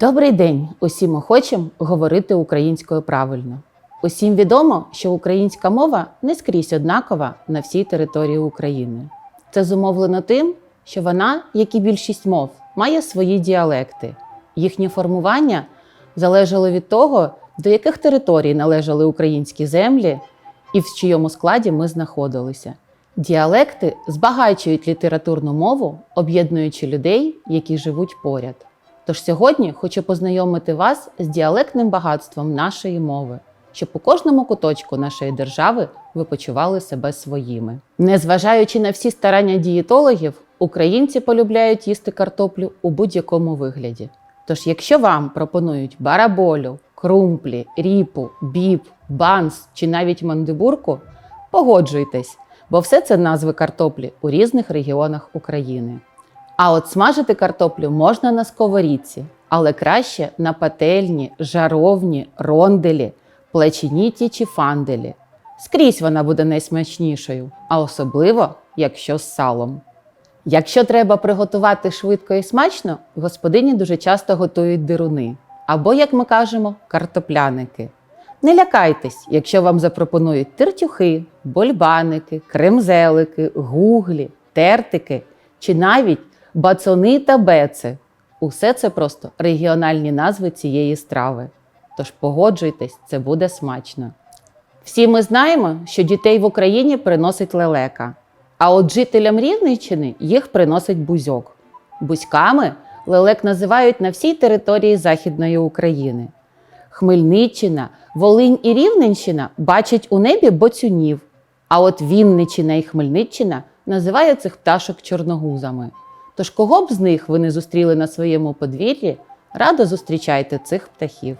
Добрий день усім охочим говорити українською правильно. Усім відомо, що українська мова не скрізь однакова на всій території України. Це зумовлено тим, що вона, як і більшість мов, має свої діалекти. Їхнє формування залежало від того, до яких територій належали українські землі і в чийому складі ми знаходилися. Діалекти збагачують літературну мову, об'єднуючи людей, які живуть поряд. Тож сьогодні хочу познайомити вас з діалектним багатством нашої мови, щоб у кожному куточку нашої держави ви почували себе своїми. Незважаючи на всі старання дієтологів, українці полюбляють їсти картоплю у будь-якому вигляді. Тож, якщо вам пропонують бараболю, крумплі, ріпу, біб, банс чи навіть мандибурку, погоджуйтесь, бо все це назви картоплі у різних регіонах України. А от смажити картоплю можна на сковорідці, але краще на пательні, жаровні, ронделі, плеченіті чи фанделі. Скрізь вона буде найсмачнішою, а особливо, якщо з салом. Якщо треба приготувати швидко і смачно, господині дуже часто готують дируни або, як ми кажемо, картопляники. Не лякайтесь, якщо вам запропонують тертюхи, больбаники, кремзелики, гуглі, тертики чи навіть бацони та беци. Усе це просто регіональні назви цієї страви. Тож погоджуйтесь, це буде смачно. Всі ми знаємо, що дітей в Україні приносить лелека, а от жителям Рівненщини їх приносить бузьок. Бузьками лелек називають на всій території Західної України. Хмельниччина, Волинь і Рівненщина бачать у небі боцюнів, а от Вінниччина і Хмельниччина називають цих пташок чорногузами. Тож кого б з них ви не зустріли на своєму подвір'ї, радо зустрічайте цих птахів.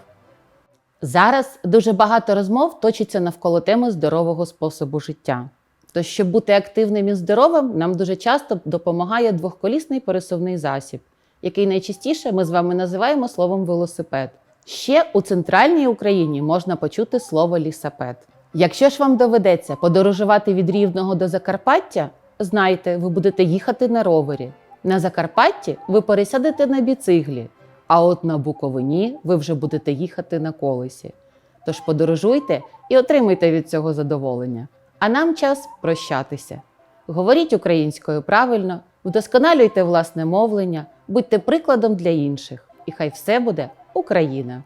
Зараз дуже багато розмов точиться навколо теми здорового способу життя. Тож, щоб бути активним і здоровим, нам дуже часто допомагає двохколісний пересувний засіб, який найчастіше ми з вами називаємо словом велосипед. Ще у центральній Україні можна почути слово лісапед. Якщо ж вам доведеться подорожувати від Рівного до Закарпаття, знайте, ви будете їхати на ровері. На Закарпатті ви пересядете на біциглі, а от на Буковині ви вже будете їхати на колесі. Тож подорожуйте і отримайте від цього задоволення. А нам час прощатися. Говоріть українською правильно, вдосконалюйте власне мовлення, будьте прикладом для інших, і хай все буде Україна!